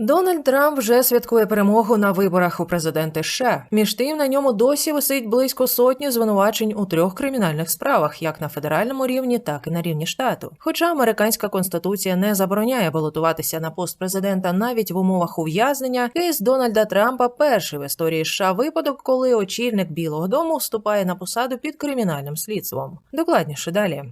Дональд Трамп вже святкує перемогу на виборах у президенти США. Між тим на ньому досі висить близько сотні звинувачень у трьох кримінальних справах, як на федеральному рівні, так і на рівні штату. Хоча американська конституція не забороняє балотуватися на пост президента навіть в умовах ув'язнення, кейс Дональда Трампа перший в історії США випадок, коли очільник Білого Дому вступає на посаду під кримінальним слідством. Докладніше далі.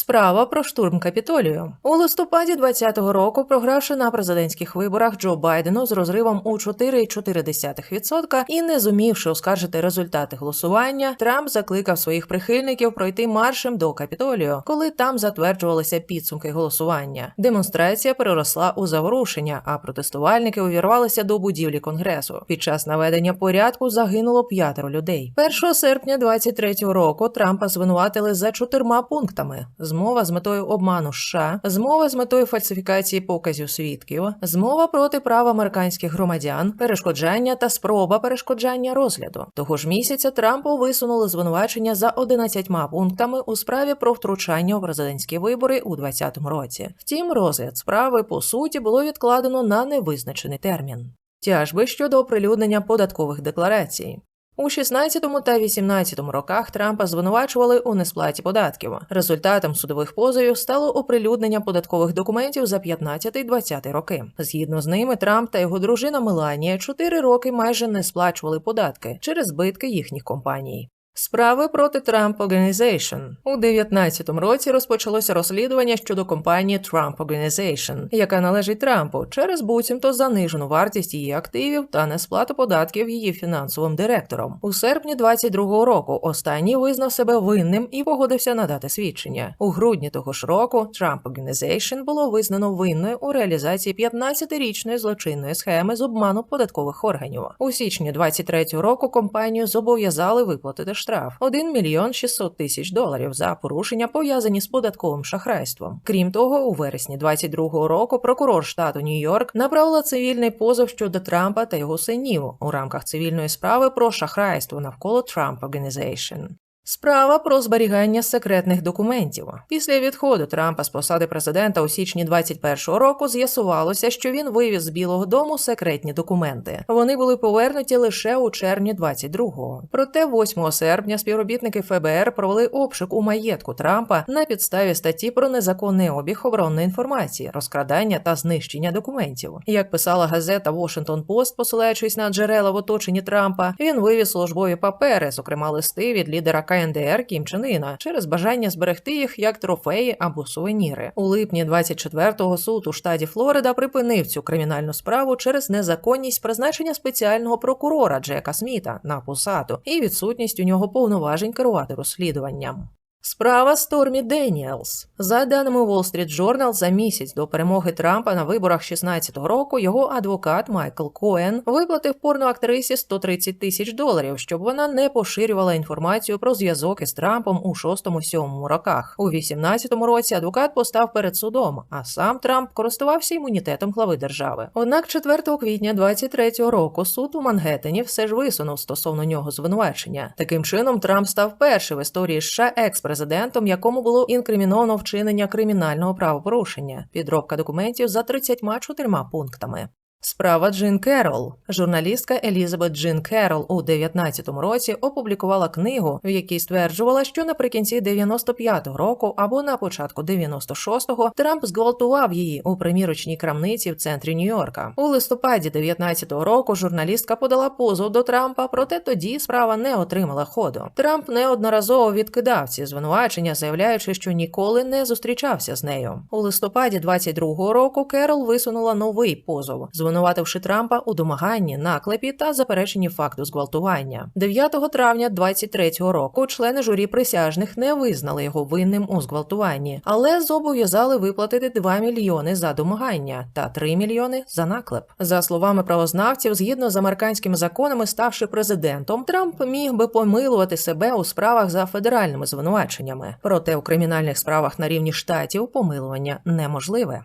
Справа про штурм капітолію у листопаді 2020 року, програвши на президентських виборах Джо Байдену з розривом у 4,4% і не зумівши оскаржити результати голосування, Трамп закликав своїх прихильників пройти маршем до капітолію, коли там затверджувалися підсумки голосування. Демонстрація переросла у заворушення, а протестувальники увірвалися до будівлі конгресу. Під час наведення порядку загинуло п'ятеро людей. 1 серпня 23-го року Трампа звинуватили за чотирма пунктами змова з метою обману США, змова з метою фальсифікації показів свідків, змова проти прав американських громадян, перешкоджання та спроба перешкоджання розгляду. Того ж місяця Трампу висунули звинувачення за 11 пунктами у справі про втручання у президентські вибори у 2020 році. Втім, розгляд справи по суті було відкладено на невизначений термін. Тяжби щодо оприлюднення податкових декларацій. У 16 та 18 роках Трампа звинувачували у несплаті податків. Результатом судових позовів стало оприлюднення податкових документів за 15-20 роки. Згідно з ними, Трамп та його дружина Меланія 4 роки майже не сплачували податки через збитки їхніх компаній. Справи проти Trump Organization. у 19-му році розпочалося розслідування щодо компанії Trump Organization, яка належить Трампу, через буцімто занижену вартість її активів та несплату податків її фінансовим директором. У серпні 22-го року останній визнав себе винним і погодився надати свідчення. У грудні того ж року Trump Organization було визнано винною у реалізації 15-річної злочинної схеми з обману податкових органів. У січні 23-го року компанію зобов'язали виплатити штраф 1 мільйон 600 тисяч доларів за порушення пов'язані з податковим шахрайством. Крім того, у вересні 22-го року прокурор штату Нью-Йорк направила цивільний позов щодо Трампа та його синів у рамках цивільної справи про шахрайство навколо Trump Organization. Справа про зберігання секретних документів. Після відходу Трампа з посади президента у січні 21-го року з'ясувалося, що він вивіз з Білого Дому секретні документи. Вони були повернуті лише у червні 22-го. Проте 8 серпня співробітники ФБР провели обшук у маєтку Трампа на підставі статті про незаконний обіг оборонної інформації, розкрадання та знищення документів. Як писала газета Washington Post, посилаючись на джерела в оточенні Трампа, він вивіз службові папери, зокрема листи від лідера КНДР Кім Чен Іна, через бажання зберегти їх як трофеї або сувеніри. У липні 24-го суд у штаті Флорида припинив цю кримінальну справу через незаконність призначення спеціального прокурора Джека Сміта на посаду і відсутність у нього повноважень керувати розслідуванням. Справа Стормі Деніелс. За даними Wall Street Journal, за місяць до перемоги Трампа на виборах 16-го року його адвокат Майкл Коен виплатив порноактрисі 130 тисяч доларів, щоб вона не поширювала інформацію про зв'язок із Трампом у 6-7 роках. У 18-му році адвокат постав перед судом, а сам Трамп користувався імунітетом глави держави. Однак 4 квітня 23-го року суд у Мангеттені все ж висунув стосовно нього звинувачення. Таким чином Трамп став першим в історії США експрес президентом, якому було інкриміновано вчинення кримінального правопорушення, підробка документів за 34 пунктами. Справа Джин Керол. Журналістка Елізабет Джин Керол у 19-му році опублікувала книгу, в якій стверджувала, що наприкінці 95-го року або на початку 96-го Трамп зґвалтував її у примірочній крамниці в центрі Нью-Йорка. У листопаді 19-го року журналістка подала позов до Трампа, проте тоді справа не отримала ходу. Трамп неодноразово відкидав ці звинувачення, заявляючи, що ніколи не зустрічався з нею. У листопаді 22-го року Керол висунула новий позов звинувативши Трампа у домаганні, наклепі та запереченні факту зґвалтування. 9 травня 23-го року члени журі присяжних не визнали його винним у зґвалтуванні, але зобов'язали виплатити 2 мільйони за домагання та 3 мільйони за наклеп. За словами правознавців, згідно з американськими законами, ставши президентом, Трамп міг би помилувати себе у справах за федеральними звинуваченнями. Проте у кримінальних справах на рівні штатів помилування неможливе.